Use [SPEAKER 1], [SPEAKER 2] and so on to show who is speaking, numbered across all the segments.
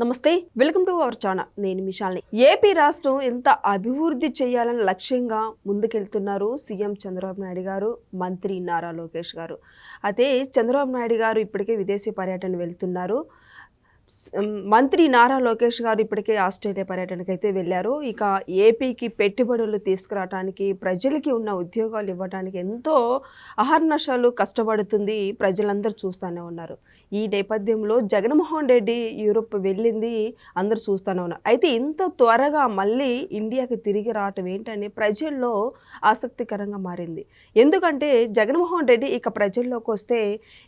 [SPEAKER 1] నమస్తే welcome to our channel. నేను మిషాల్ని AP రాష్ట్రం ఎంత అభివృద్ధి చేయాలని లక్ష్యంగా ముందుకెళ్తున్నారు సీఎం చంద్రబాబు నాయుడు గారు మంత్రి నారా లోకేష్ గారు. అయితే చంద్రబాబు నాయుడు గారు ఇప్పటికే విదేశీ పర్యటన వెళ్తున్నారు. మంత్రి నారా లోకేష్ గారు ఇప్పటికే ఆస్ట్రేలియా పర్యటనకు అయితే వెళ్ళారు. ఇక ఏపీకి పెట్టుబడులు తీసుకురావడానికి ప్రజలకి ఉన్న ఉద్యోగాలు ఇవ్వడానికి ఎంతో అహర్నశాలు కష్టపడుతుంది ప్రజలందరూ చూస్తూనే ఉన్నారు. ఈ నేపథ్యంలో జగన్మోహన్ రెడ్డి యూరోప్ వెళ్ళింది అందరూ చూస్తూనే ఉన్నారు. అయితే ఇంత త్వరగా మళ్ళీ ఇండియాకి తిరిగి రావటం ఏంటని ప్రజల్లో ఆసక్తికరంగా మారింది. ఎందుకంటే జగన్మోహన్ రెడ్డి ఇక ప్రజల్లోకి వస్తే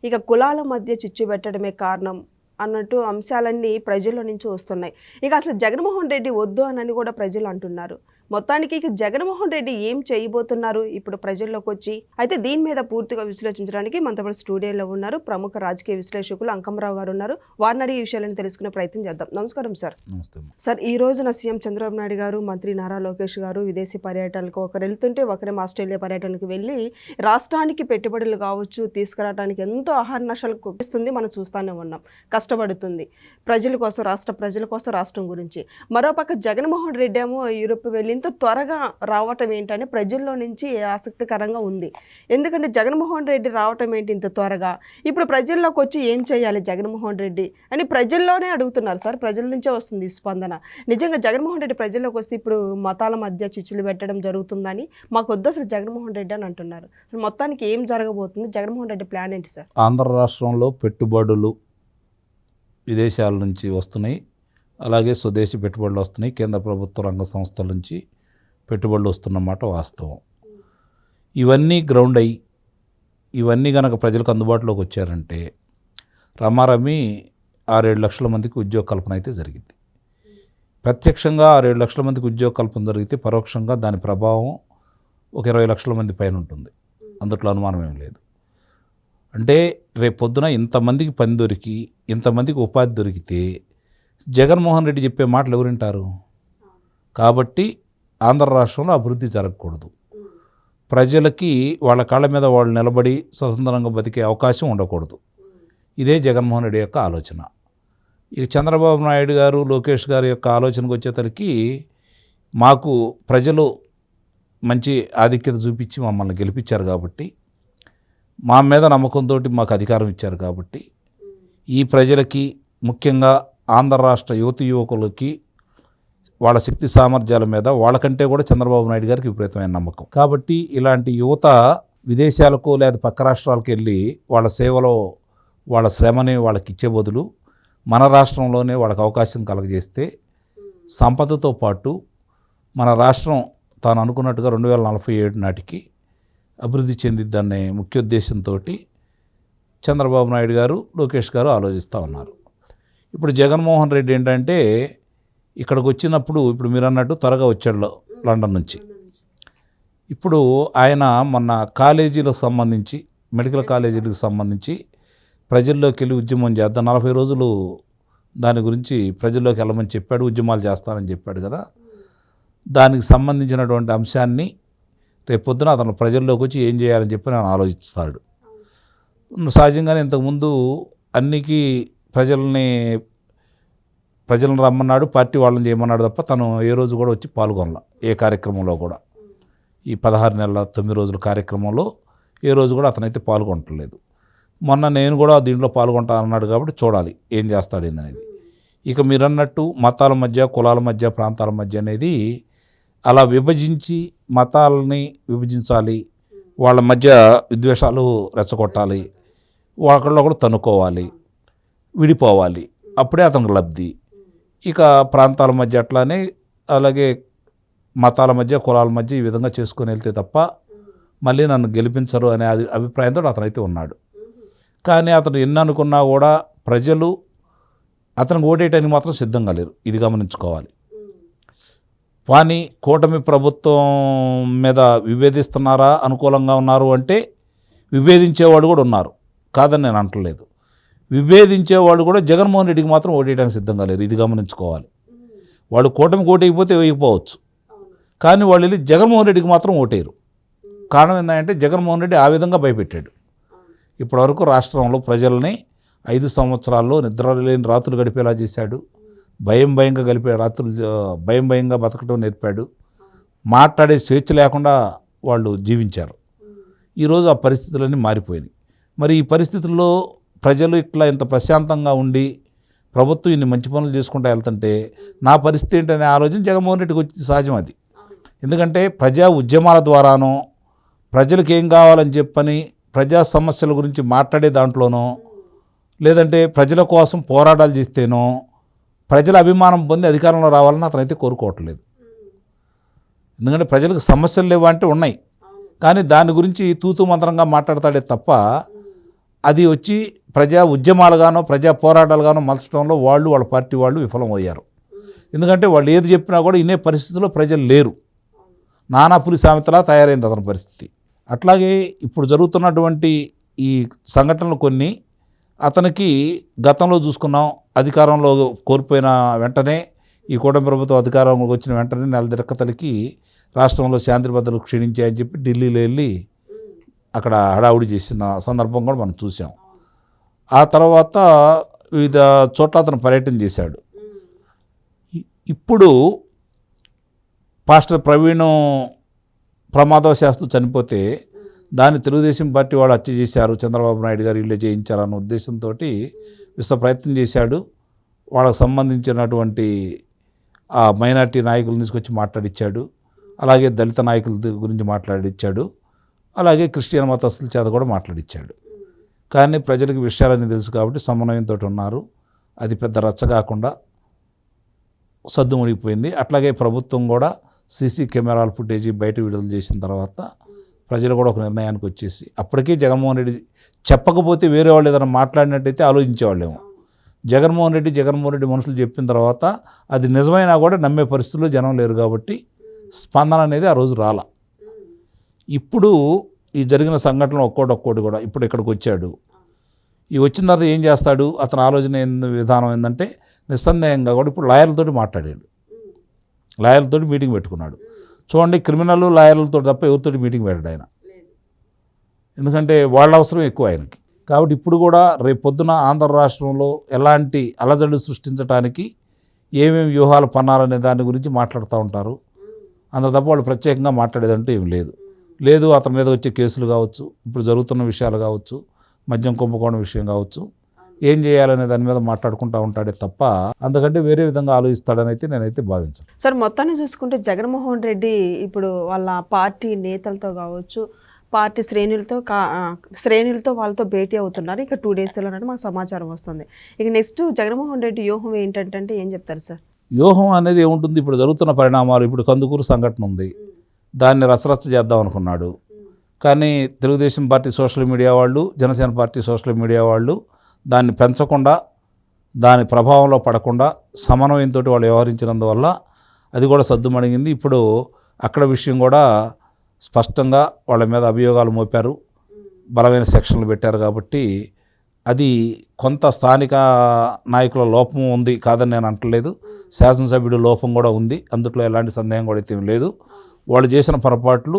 [SPEAKER 1] ఇక కులాల మధ్య చిచ్చు పెట్టడమే కారణం. అన్నట్టు అంశాలన్నీ ప్రజల్లో నుంచి వస్తున్నాయి. ఇక అసలు జగన్మోహన్ రెడ్డి వద్దు అని కూడా ప్రజలు అంటున్నారు. మొత్తానికి ఇక జగన్మోహన్ రెడ్డి ఏం చేయబోతున్నారు ఇప్పుడు ప్రజల్లోకి వచ్చి? అయితే దీని మీద పూర్తిగా విశ్లేషించడానికి మనతో పాటు స్టూడియోలో ఉన్నారు ప్రముఖ రాజకీయ విశ్లేషకులు అంకమరావు గారు ఉన్నారు. వారిని అడిగి ఈ విషయాలను తెలుసుకునే ప్రయత్నం చేద్దాం. నమస్కారం సార్. సార్ ఈ రోజున సీఎం చంద్రబాబు నాయుడు గారు మంత్రి నారా లోకేష్ గారు విదేశీ పర్యటనకు ఒకరు వెళ్తుంటే ఒకరేమో ఆస్ట్రేలియా పర్యటనకు వెళ్ళి రాష్ట్రానికి పెట్టుబడులు కావచ్చు తీసుకురావడానికి ఎంతో ఆహారనశాలు కుప్పిస్తుంది మనం చూస్తూనే ఉన్నాం. కష్టపడుతుంది. ప్రజల కోసం రాష్ట్ర ప్రజల కోసం రాష్ట్రం గురించి. మరోపక్క జగన్మోహన్ రెడ్డి ఏమో యూరోప్ వెళ్ళి ఇంత త్వరగా రావటం ఏంటని ప్రజల్లో నుంచి ఆసక్తికరంగా ఉంది. ఎందుకంటే జగన్మోహన్ రెడ్డి రావటం ఏంటి ఇంత త్వరగా? ఇప్పుడు ప్రజల్లోకి వచ్చి ఏం చేయాలి జగన్మోహన్ రెడ్డి అని ప్రజల్లోనే అడుగుతున్నారు సార్. ప్రజల నుంచే వస్తుంది ఈ స్పందన. నిజంగా జగన్మోహన్ రెడ్డి ప్రజల్లోకి వస్తే ఇప్పుడు మతాల మధ్య చిచ్చులు పెట్టడం జరుగుతుందని మాకు వద్దు అసలు జగన్మోహన్ రెడ్డి అని అంటున్నారు. అసలు మొత్తానికి ఏం జరగబోతుంది? జగన్మోహన్ రెడ్డి ప్లాన్ ఏంటి సార్?
[SPEAKER 2] ఆంధ్ర రాష్ట్రంలో పెట్టుబడులు విదేశాల నుంచి వస్తున్నాయి. అలాగే స్వదేశీ పెట్టుబడులు వస్తున్నాయి. కేంద్ర ప్రభుత్వ రంగ సంస్థల నుంచి పెట్టుబడులు వస్తున్నమాట వాస్తవం. ఇవన్నీ గ్రౌండ్ అయ్యి ఇవన్నీ కనుక ప్రజలకు అందుబాటులోకి వచ్చారంటే రమారమి ఆరేడు లక్షల మందికి ఉద్యోగ కల్పన అయితే జరిగింది. ప్రత్యక్షంగా ఆరేడు లక్షల మందికి ఉద్యోగ కల్పన జరిగితే పరోక్షంగా దాని ప్రభావం ఒక ఇరవై లక్షల మంది పైన ఉంటుంది. అందుట్లో అనుమానం ఏం లేదు. అంటే రేపు పొద్దున ఇంతమందికి పని దొరికి ఇంతమందికి ఉపాధి దొరికితే జగన్మోహన్ రెడ్డి చెప్పే మాటలు ఎవరు వింటారు? కాబట్టి ఆంధ్ర రాష్ట్రంలో అభివృద్ధి జరగకూడదు. ప్రజలకి వాళ్ళ కాళ్ళ మీద వాళ్ళు నిలబడి స్వతంత్రంగా బతికే అవకాశం ఉండకూడదు. ఇదే జగన్మోహన్ రెడ్డి యొక్క ఆలోచన. ఇక చంద్రబాబు నాయుడు గారు లోకేష్ గారి యొక్క ఆలోచనకు వచ్చేసరికి మాకు ప్రజలు మంచి ఆధిక్యత చూపించి మమ్మల్ని గెలిపించారు కాబట్టి మా మీద నమ్మకంతో మాకు అధికారం ఇచ్చారు కాబట్టి ఈ ప్రజలకి ముఖ్యంగా ఆంధ్ర రాష్ట్ర యువతి యువకులకి వాళ్ళ శక్తి సామర్థ్యాల మీద వాళ్ళకంటే కూడా చంద్రబాబు నాయుడు గారికి విపరీతమైన నమ్మకం. కాబట్టి ఇలాంటి యువత విదేశాలకు లేదా పక్క రాష్ట్రాలకు వెళ్ళి వాళ్ళ సేవలో వాళ్ళ శ్రమని వాళ్ళకి ఇచ్చే బదులు మన రాష్ట్రంలోనే వాళ్ళకి అవకాశం కలగజేస్తే సంపదతో పాటు మన రాష్ట్రం తాను అనుకున్నట్టుగా రెండు వేల నలభై ఏడు నాటికి అభివృద్ధి చెందిద్దనే ముఖ్య ఉద్దేశంతో చంద్రబాబు నాయుడు గారు లోకేష్ గారు ఆలోచిస్తూ ఉన్నారు. ఇప్పుడు జగన్మోహన్ రెడ్డి ఏంటంటే ఇక్కడికి వచ్చినప్పుడు ఇప్పుడు మీరు అన్నట్టు త్వరగా వచ్చాడు లండన్ నుంచి. ఇప్పుడు ఆయన మొన్న కాలేజీలకు సంబంధించి మెడికల్ కాలేజీలకు సంబంధించి ప్రజల్లోకి వెళ్ళి ఉద్యమం చేద్దాం? నలభై రోజులు దాని గురించి ప్రజల్లోకి వెళ్ళమని చెప్పాడు ఉద్యమాలు చేస్తానని చెప్పాడు కదా. దానికి సంబంధించినటువంటి అంశాన్ని రేపొద్దున అతను ప్రజల్లోకి వచ్చి ఏం చేయాలని చెప్పి నేను ఆలోచిస్తాడు. సహజంగానే ఇంతకుముందు అన్నికి ప్రజల్ని ప్రజలను రమ్మన్నాడు పార్టీ వాళ్ళని చేయమన్నాడు తప్ప తను ఏ రోజు కూడా వచ్చి పాల్గొనలా ఏ కార్యక్రమంలో కూడా. ఈ పదహారు నెలల తొమ్మిది రోజుల కార్యక్రమంలో ఏ రోజు కూడా అతనైతే పాల్గొనట్లేదు. మొన్న నేను కూడా దీంట్లో పాల్గొంటా అన్నాడు కాబట్టి చూడాలి ఏం చేస్తాడు ఏందనేది. ఇక మీరు అన్నట్టు మతాల మధ్య కులాల మధ్య ప్రాంతాల మధ్య అనేది అలా విభజించి మతాలని విభజించాలి వాళ్ళ మధ్య విద్వేషాలు రెచ్చగొట్టాలి ఒకళ్ళు కూడా తనుకోవాలి విడిపోవాలి. అప్పుడే అతనికి లబ్ధి. ఇక ప్రాంతాల మధ్య అట్లానే అలాగే మతాల మధ్య కులాల మధ్య ఈ విధంగా చేసుకొని వెళ్తే తప్ప మళ్ళీ నన్ను గెలిపించరు అనే అది అభిప్రాయంతో అతనైతే ఉన్నాడు. కానీ అతను ఎన్ని అనుకున్నా కూడా ప్రజలు అతనికి ఓటేయటానికి మాత్రం సిద్ధంగా లేరు. ఇది గమనించుకోవాలి. కానీ కూటమి ప్రభుత్వం మీద విభేదిస్తున్నారా అనుకూలంగా ఉన్నారు అంటే విభేదించేవాడు కూడా ఉన్నారు. కాదని నేను అంటలేదు. విభేదించేవాళ్ళు కూడా జగన్మోహన్ రెడ్డికి మాత్రం ఓటేయడానికి సిద్ధంగా లేరు. ఇది గమనించుకోవాలి. వాళ్ళు కూటమికి ఓటైపోతే వేయకపోవచ్చు కానీ వాళ్ళు వెళ్ళి జగన్మోహన్ రెడ్డికి మాత్రం ఓటేయరు. కారణం ఏంటంటే జగన్మోహన్ రెడ్డి ఆ విధంగా భయపెట్టాడు. ఇప్పటివరకు రాష్ట్రంలో ప్రజల్ని ఐదు సంవత్సరాల్లో నిద్ర లేని రాత్రులు గడిపేలా చేశాడు. భయం భయంగా గలిపే రాత్రులు భయం భయంగా బతకడం నేర్పాడు. మాట్లాడే స్వేచ్ఛ లేకుండా వాళ్ళు జీవించారు. ఈరోజు ఆ పరిస్థితులన్నీ మారిపోయినాయి. మరి ఈ పరిస్థితుల్లో ప్రజలు ఇట్లా ఇంత ప్రశాంతంగా ఉండి ప్రభుత్వం ఇన్ని మంచి పనులు చేసుకుంటూ వెళ్తుంటే నా పరిస్థితి ఏంటనే ఆలోచన జగన్మోహన్ రెడ్డికి వచ్చింది సహజం అది. ఎందుకంటే ప్రజా ఉద్యమాల ద్వారానో ప్రజలకు ఏం కావాలని చెప్పని ప్రజా సమస్యల గురించి మాట్లాడే దాంట్లోనో లేదంటే ప్రజల కోసం పోరాటాలు చేస్తేనో ప్రజల అభిమానం పొంది అధికారంలో రావాలని అతనైతే కోరుకోవట్లేదు. ఎందుకంటే ప్రజలకు సమస్యలు లేవు అంటే ఉన్నాయి. కానీ దాని గురించి తూతు మంత్రంగా మాట్లాడతాడే తప్ప అది వచ్చి ప్రజా ఉద్యమాలుగానో ప్రజా పోరాటాలుగానో మలచడంలో వాళ్ళు వాళ్ళ పార్టీ వాళ్ళు విఫలమయ్యారు. ఎందుకంటే వాళ్ళు ఏది చెప్పినా కూడా ఇనే పరిస్థితిలో ప్రజలు లేరు. నానాపురి సామెతలా తయారైంది అతని పరిస్థితి. అట్లాగే ఇప్పుడు జరుగుతున్నటువంటి ఈ సంఘటనలు కొన్ని అతనికి గతంలో చూసుకున్నాం అధికారంలో కోల్పోయిన వెంటనే ఈ కూటమి ప్రభుత్వం అధికారంలోకి వచ్చిన వెంటనే నెల దిరక్కతలకి రాష్ట్రంలో శాంతి భద్రతలు క్షీణించాయని చెప్పి ఢిల్లీలో వెళ్ళి అక్కడ హడావుడి చేసిన సందర్భం కూడా మనం చూసాం. ఆ తర్వాత వివిధ చోట్ల అతను పర్యటన చేశాడు. ఇప్పుడు పాస్టర్ ప్రవీణ్ ప్రమాదవశాస్తు చనిపోతే దాన్ని తెలుగుదేశం పార్టీ వాళ్ళు హత్య చేశారు. చంద్రబాబు నాయుడు గారు ఇల్లే చేయించారన్న ఉద్దేశంతో విశ్వ ప్రయత్నం చేశాడు. వాళ్ళకు సంబంధించినటువంటి ఆ మైనార్టీ నాయకులను తీసుకొచ్చి మాట్లాడిచ్చాడు. అలాగే దళిత నాయకుల గురించి మాట్లాడిచ్చాడు. అలాగే క్రిస్టియన్ మతస్థుల చేత కూడా మాట్లాడిచ్చాడు. కానీ ప్రజలకు విషయాలన్నీ తెలుసు కాబట్టి సమన్వయంతో ఉన్నారు. అది పెద్ద రచ్చ కాకుండా సద్దు మునిగిపోయింది. అట్లాగే ప్రభుత్వం కూడా సీసీ కెమెరాల ఫుటేజీ బయట విడుదల చేసిన తర్వాత ప్రజలు కూడా ఒక నిర్ణయానికి వచ్చేసి అప్పటికే జగన్మోహన్ రెడ్డి చెప్పకపోతే వేరే వాళ్ళు ఏదైనా మాట్లాడినట్టయితే ఆలోచించేవాళ్ళేమో. జగన్మోహన్ రెడ్డి జగన్మోహన్ రెడ్డి మనుషులు చెప్పిన తర్వాత అది నిజమైనా కూడా నమ్మే పరిస్థితుల్లో జనం లేరు కాబట్టి స్పందన అనేది ఆ రోజు రాల. ఇప్పుడు ఈ జరిగిన సంఘటనలు ఒక్కోటి ఒక్కోటి కూడా ఇప్పుడు ఇక్కడికి వచ్చాడు. ఈ వచ్చిన తర్వాత ఏం చేస్తాడు? అతని ఆలోచన విధానం ఏంటంటే నిస్సందేహంగా కూడా ఇప్పుడు లాయర్లతోటి మాట్లాడాడు. లాయర్లతోటి మీటింగ్ పెట్టుకున్నాడు. చూడండి క్రిమినల్ లాయర్లతో తప్ప ఎవరితోటి మీటింగ్ పెట్టాడు ఆయన. ఎందుకంటే వాళ్ళ అవసరం ఎక్కువ ఆయనకి. కాబట్టి ఇప్పుడు కూడా రేపు పొద్దున ఆంధ్ర రాష్ట్రంలో ఎలాంటి అలజడులు సృష్టించడానికి ఏమేమి వ్యూహాలు పన్నారనే దాని గురించి మాట్లాడుతూ ఉంటారు. అంత తప్ప వాళ్ళు ప్రత్యేకంగా మాట్లాడేదంటూ ఏం లేదు. లేదు అతని మీద వచ్చే కేసులు కావచ్చు ఇప్పుడు జరుగుతున్న విషయాలు కావచ్చు మద్యం కుంభకోణం విషయం కావచ్చు ఏం చేయాలనే దాని మీద మాట్లాడుకుంటూ ఉంటాడే తప్ప అందుకంటే వేరే విధంగా ఆలోచిస్తాడని అయితే నేనైతే భావించను.
[SPEAKER 1] సార్ మొత్తాన్ని చూసుకుంటే జగన్మోహన్ రెడ్డి ఇప్పుడు వాళ్ళ పార్టీ నేతలతో కావచ్చు పార్టీ శ్రేణులతో కా శ్రేణులతో వాళ్ళతో భేటీ అవుతున్నారు. ఇక టూ డేస్లో మాకు సమాచారం వస్తుంది. ఇక నెక్స్ట్ జగన్మోహన్ రెడ్డి వ్యూహం ఏంటంటే ఏం చెప్తారు సార్?
[SPEAKER 2] వ్యూహం అనేది ఏముంటుంది? ఇప్పుడు జరుగుతున్న పరిణామాలు ఇప్పుడు కందుకూరు సంఘటన ఉంది. దాన్ని రచరచ్చ చేద్దాం అనుకున్నాడు. కానీ తెలుగుదేశం పార్టీ సోషల్ మీడియా వాళ్ళు జనసేన పార్టీ సోషల్ మీడియా వాళ్ళు దాన్ని పెంచకుండా దాని ప్రభావంలో పడకుండా సమన్వయంతో వాళ్ళు వ్యవహరించినందువల్ల అది కూడా సద్దుమణిగింది. ఇప్పుడు అక్కడ విషయం కూడా స్పష్టంగా వాళ్ళ మీద అభియోగాలు మోపారు. బలమైన సెక్షన్లు పెట్టారు కాబట్టి అది కొంత స్థానిక నాయకుల లోపం ఉంది కాదని నేను అంటలేదు. శాసనసభ్యుడు లోపం కూడా ఉంది. అందుట్లో ఎలాంటి సందేహం కూడా అయితే ఏం లేదు. వాళ్ళు చేసిన పొరపాట్లు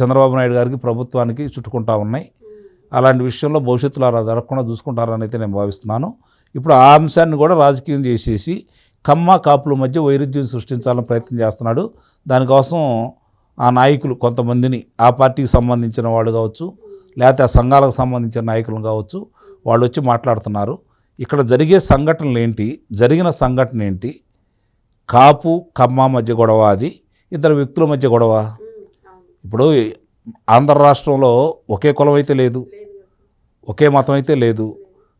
[SPEAKER 2] చంద్రబాబు నాయుడు గారికి ప్రభుత్వానికి చుట్టుకుంటా ఉన్నాయి. అలాంటి విషయంలో భవిష్యత్తులో అలా జరగకుండా చూసుకుంటారని అయితే నేను భావిస్తున్నాను. ఇప్పుడు ఆ అంశాన్ని కూడా రాజకీయం చేసేసి కమ్మ కాపుల మధ్య వైరుధ్యం సృష్టించాలని ప్రయత్నం చేస్తున్నాడు. దానికోసం ఆ నాయకులు కొంతమందిని ఆ పార్టీకి సంబంధించిన వాళ్ళు కావచ్చు లేకపోతే ఆ సంఘాలకు సంబంధించిన నాయకులు కావచ్చు వాళ్ళు వచ్చి మాట్లాడుతున్నారు. ఇక్కడ జరిగే సంఘటనలు ఏంటి జరిగిన సంఘటన ఏంటి కాపు కమ్మ మధ్య గొడవ అది ఇద్దరు వ్యక్తుల మధ్య గొడవ? ఇప్పుడు ఆంధ్ర రాష్ట్రంలో ఒకే కులం అయితే లేదు. ఒకే మతం అయితే లేదు.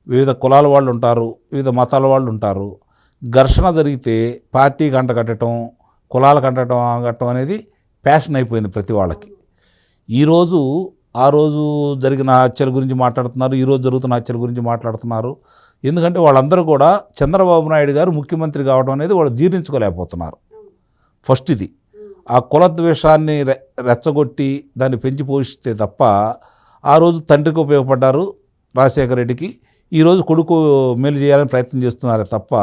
[SPEAKER 2] వివిధ కులాల వాళ్ళు ఉంటారు వివిధ మతాల వాళ్ళు ఉంటారు. ఘర్షణ జరిగితే పార్టీకి అంటగట్టడం కట్టడం అంటటం కట్టడం అనేది ప్యాషన్ అయిపోయింది ప్రతి వాళ్ళకి. ఈరోజు ఆ రోజు జరిగిన హత్యల గురించి మాట్లాడుతున్నారు ఈరోజు జరుగుతున్న హత్యల గురించి మాట్లాడుతున్నారు. ఎందుకంటే వాళ్ళందరూ కూడా చంద్రబాబు నాయుడు గారు ముఖ్యమంత్రి కావడం అనేది వాళ్ళు జీర్ణించుకోలేకపోతున్నారు. ఫస్ట్ ఇది. ఆ కులద్వేషాన్ని రె రెచ్చగొట్టి దాన్ని పెంచి పోషిస్తే తప్ప ఆ రోజు తండ్రికి ఉపయోగపడ్డారు రాజశేఖర రెడ్డికి. ఈరోజు కొడుకు మేలు చేయాలని ప్రయత్నం చేస్తున్నారే తప్ప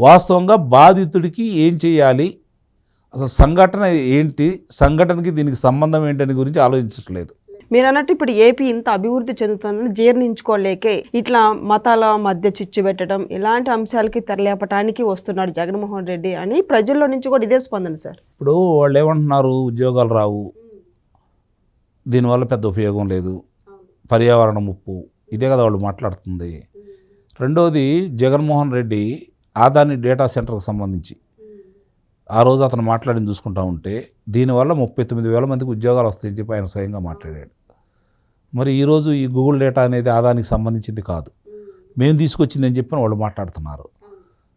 [SPEAKER 2] వాస్తవంగా బాధితుడికి ఏం చేయాలి? అసలు సంఘటన ఏంటి? సంఘటనకి దీనికి సంబంధం ఏంటని గురించి ఆలోచించట్లేదు.
[SPEAKER 1] మీరు అన్నట్టు ఇప్పుడు ఏపీ ఇంత అభివృద్ధి చెందుతుందని జీర్ణించుకోలేకే ఇట్లా మతాల మధ్య చిచ్చు పెట్టడం ఇలాంటి అంశాలకి తెరలేపటానికి వస్తున్నాడు జగన్మోహన్ రెడ్డి అని ప్రజల్లో నుంచి కూడా ఇదే స్పందన సార్.
[SPEAKER 2] ఇప్పుడు వాళ్ళు ఏమంటున్నారు ఉద్యోగాలు రావు. దీనివల్ల పెద్ద ఉపయోగం లేదు. పర్యావరణ ముప్పు. ఇదే కదా వాళ్ళు మాట్లాడుతుంది. రెండోది జగన్మోహన్ రెడ్డి ఆదాని డేటా సెంటర్కి సంబంధించి. ఆ రోజు అతను మాట్లాడిన చూసుకుంటా ఉంటే దీనివల్ల ముప్పై తొమ్మిది వేల మందికి ఉద్యోగాలు వస్తాయని చెప్పి ఆయన స్వయంగా మాట్లాడాడు. మరి ఈరోజు ఈ గూగుల్ డేటా అనేది ఆదానికి సంబంధించింది కాదు. మేము తీసుకొచ్చిందని చెప్పిన చెప్పి వాళ్ళు మాట్లాడుతున్నారు.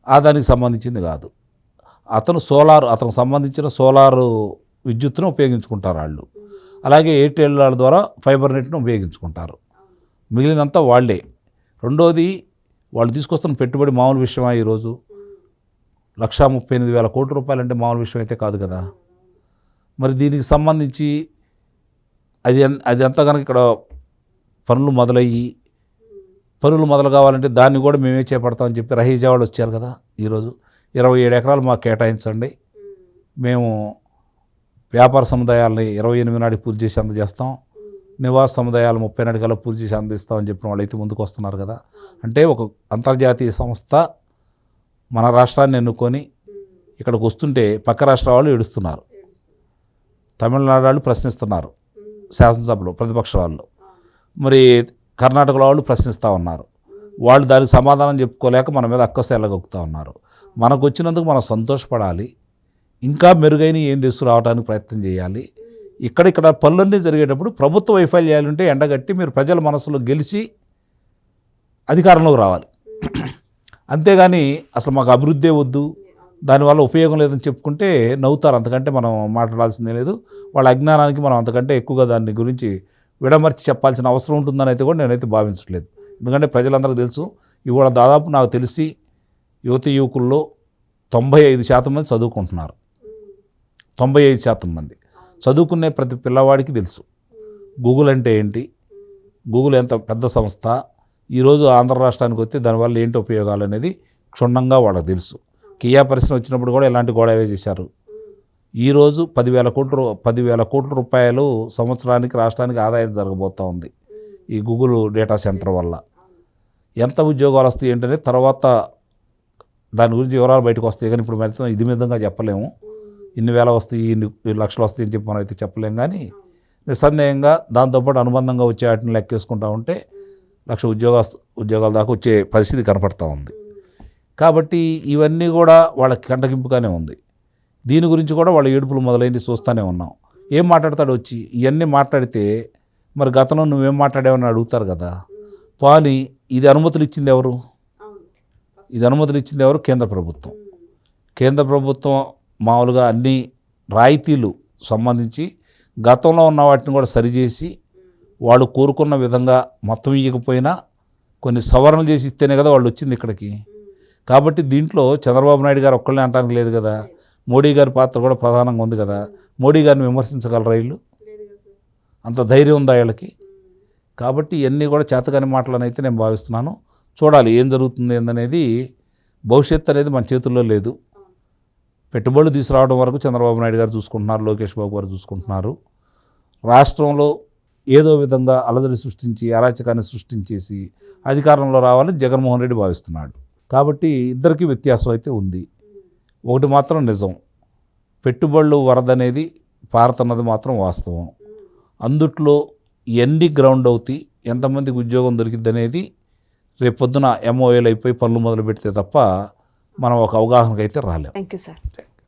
[SPEAKER 2] ఆదానికి సంబంధించింది కాదు. అతను సోలార్ అతనికి సంబంధించిన సోలార్ విద్యుత్తును ఉపయోగించుకుంటారు వాళ్ళు. అలాగే ఎయిర్టెల్ వాళ్ళ ద్వారా ఫైబర్ నెట్ను ఉపయోగించుకుంటారు. మిగిలినంతా వాళ్ళే. రెండోది వాళ్ళు తీసుకొస్తున్న పెట్టుబడి మామూలు విషయమా ఈరోజు లక్షా ముప్పై ఎనిమిది వేల కోట్ల రూపాయలు అంటే మామూలు విషయం అయితే కాదు కదా. మరి దీనికి సంబంధించి అది అది ఎంత కనుక ఇక్కడ పనులు మొదలయ్యి పనులు మొదలు కావాలంటే దాన్ని కూడా మేమే చేపడతామని చెప్పి రహీజా వాళ్ళు వచ్చారు కదా ఈరోజు. ఇరవై ఏడు ఎకరాలు మాకు కేటాయించండి. మేము వ్యాపార సముదాయాలని ఇరవై ఎనిమిది నాటికి పూర్తి చేసి అందజేస్తాం. నివాస సముదాయాలు ముప్పై నాటికల్లా పూర్తి చేసి అందిస్తామని చెప్పిన వాళ్ళు అయితే ముందుకు వస్తున్నారు కదా. అంటే ఒక అంతర్జాతీయ సంస్థ మన రాష్ట్రాన్ని ఎన్నుకొని ఇక్కడికి వస్తుంటే పక్క రాష్ట్ర వాళ్ళు ఏడుస్తున్నారు. తమిళనాడు వాళ్ళు ప్రశ్నిస్తున్నారు. శాసనసభలో ప్రతిపక్ష వాళ్ళు మరి కర్ణాటకలో వాళ్ళు ప్రశ్నిస్తూ ఉన్నారు. వాళ్ళు దానికి సమాధానం చెప్పుకోలేక మన మీద అక్కస ఉన్నారు. మనకు వచ్చినందుకు మనం సంతోషపడాలి. ఇంకా మెరుగైన ఏం తీసుకురావడానికి ప్రయత్నం చేయాలి. ఇక్కడ పనులన్నీ జరిగేటప్పుడు ప్రభుత్వ వైఫల్యాలు ఉంటే ఎండగట్టి మీరు ప్రజల మనసులో గెలిచి అధికారంలోకి రావాలి. అంతేగాని అసలు మాకు అభివృద్ధే వద్దు. దానివల్ల ఉపయోగం లేదని చెప్పుకుంటే నవ్వుతారు. అంతకంటే మనం మాట్లాడాల్సిందే లేదు. వాళ్ళ అజ్ఞానానికి మనం అంతకంటే ఎక్కువగా దాని గురించి విడమర్చి చెప్పాల్సిన అవసరం ఉంటుందని అయితే కూడా నేనైతే భావించట్లేదు. ఎందుకంటే ప్రజలందరికీ తెలుసు ఇవాళ దాదాపు నాకు తెలిసి యువతి యువకుల్లో తొంభై ఐదు శాతం మంది చదువుకుంటున్నారు. తొంభై ఐదు శాతం మంది. చదువుకునే ప్రతి పిల్లవాడికి తెలుసు. గూగుల్ అంటే ఏంటి? గూగుల్ ఎంత పెద్ద సంస్థ? ఈరోజు ఆంధ్ర రాష్ట్రానికి వస్తే దానివల్ల ఏంటి ఉపయోగాలు అనేది క్షుణ్ణంగా వాళ్ళకి తెలుసు. కియా పరిశ్రమ వచ్చినప్పుడు కూడా ఇలాంటి గోడవే చేశారు. ఈరోజు పదివేల కోట్ల పదివేల కోట్ల రూపాయలు సంవత్సరానికి రాష్ట్రానికి ఆదాయం జరగబోతూ ఉంది ఈ గూగుల్ డేటా సెంటర్ వల్ల. ఎంత ఉద్యోగాలు వస్తాయి ఏంటనే తర్వాత దాని గురించి వివరాలు బయటకు వస్తాయి. కానీ ఇప్పుడు మనం ఇది విధంగా చెప్పలేము. ఇన్ని వేల వస్తాయి ఇన్ని ఇన్ని లక్షలు వస్తాయి అని చెప్పి మనం అయితే చెప్పలేం. కానీ నిస్సందేహంగా దాంతోపాటు అనుబంధంగా వచ్చే వాటిని లెక్కేసుకుంటా ఉంటే లక్ష ఉద్యోగ ఉద్యోగాల దాకా వచ్చే పరిస్థితి కనపడతా ఉంది. కాబట్టి ఇవన్నీ కూడా వాళ్ళకి కంటగింపుగానే ఉంది. దీని గురించి కూడా వాళ్ళ ఏడుపులు మొదలైంది చూస్తూనే ఉన్నాం. ఏం మాట్లాడతాడు వచ్చి? ఇవన్నీ మాట్లాడితే మరి గతంలో నువ్వేం మాట్లాడావని అడుగుతారు కదా. పోనీ ఇది అనుమతులు ఇచ్చింది ఎవరు? ఇది అనుమతులు ఇచ్చింది ఎవరు? కేంద్ర ప్రభుత్వం. కేంద్ర ప్రభుత్వం మామూలుగా అన్ని రాయితీలు సంబంధించి గతంలో ఉన్న వాటిని కూడా సరిచేసి వాళ్ళు కోరుకున్న విధంగా మొత్తం ఇవ్వకపోయినా కొన్ని సవరణలు చేసి ఇస్తేనే కదా వాళ్ళు వచ్చింది ఇక్కడికి. కాబట్టి దీంట్లో చంద్రబాబు నాయుడు గారు ఒక్కళ్ళే అంటానికి లేదు కదా. మోడీ గారి పాత్ర కూడా ప్రధానంగా ఉంది కదా. మోడీ గారిని విమర్శించగలరా వీళ్ళు? అంత ధైర్యం ఉందా వీళ్ళకి? కాబట్టి ఇవన్నీ కూడా చేతకాని మాటలనైతే అయితే నేను భావిస్తున్నాను. చూడాలి ఏం జరుగుతుంది ఏందనేది భవిష్యత్తు అనేది మన చేతుల్లో లేదు. పెట్టుబడులు తీసుకురావడం వరకు చంద్రబాబు నాయుడు గారు చూసుకుంటున్నారు లోకేష్ బాబు గారు చూసుకుంటున్నారు. రాష్ట్రంలో ఏదో విధంగా అలజడి సృష్టించి అరాచకాన్ని సృష్టించేసి అధికారంలో రావాలని జగన్మోహన్ రెడ్డి భావిస్తున్నాడు. కాబట్టి ఇద్దరికీ వ్యత్యాసం అయితే ఉంది. ఒకటి మాత్రం నిజం. పెట్టుబడులు వరద అనేది పారుతున్నది మాత్రం వాస్తవం. అందుట్లో ఎన్ని గ్రౌండ్ అవుతాయి ఎంతమందికి ఉద్యోగం దొరికిద్ది అనేది రేపొద్దున ఎంఓఏలు అయిపోయి పనులు మొదలు పెడితే తప్ప మనం ఒక అవగాహనకైతే రాలేం.
[SPEAKER 1] Thank you sir